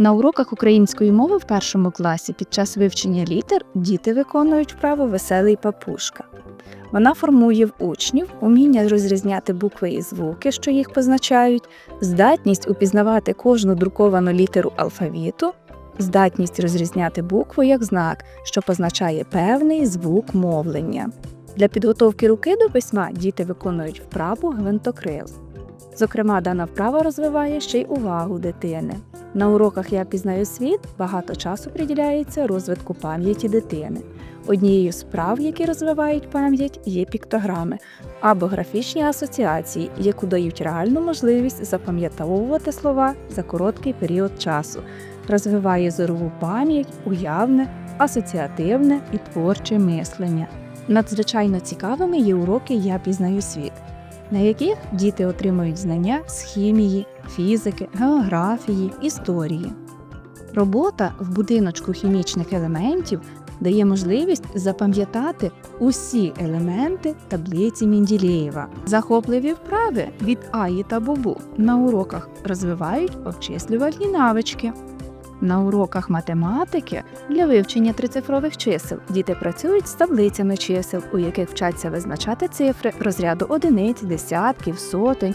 На уроках української мови в першому класі під час вивчення літер діти виконують вправу веселий папушка. Вона формує в учнів уміння розрізняти букви і звуки, що їх позначають, здатність упізнавати кожну друковану літеру алфавіту, здатність розрізняти букву як знак, що позначає певний звук мовлення. Для підготовки руки до письма діти виконують вправу гвинтокрил. Зокрема, дана вправа розвиває ще й увагу дитини. На уроках Я пізнаю світ багато часу приділяється розвитку пам'яті дитини. Однією з справ, які розвивають пам'ять, є піктограми або графічні асоціації, які дають реальну можливість запам'ятовувати слова за короткий період часу, розвиває зорову пам'ять, уявне, асоціативне і творче мислення. Надзвичайно цікавими є уроки Я пізнаю світ, на яких діти отримують знання з хімії, фізики, географії, історії. Робота в будиночку хімічних елементів дає можливість запам'ятати усі елементи таблиці Мінділєєва. Захопливі вправи від Аї та Бубу на уроках розвивають обчислювальні навички. На уроках математики для вивчення трицифрових чисел діти працюють з таблицями чисел, у яких вчаться визначати цифри розряду одиниць, десятків, сотень,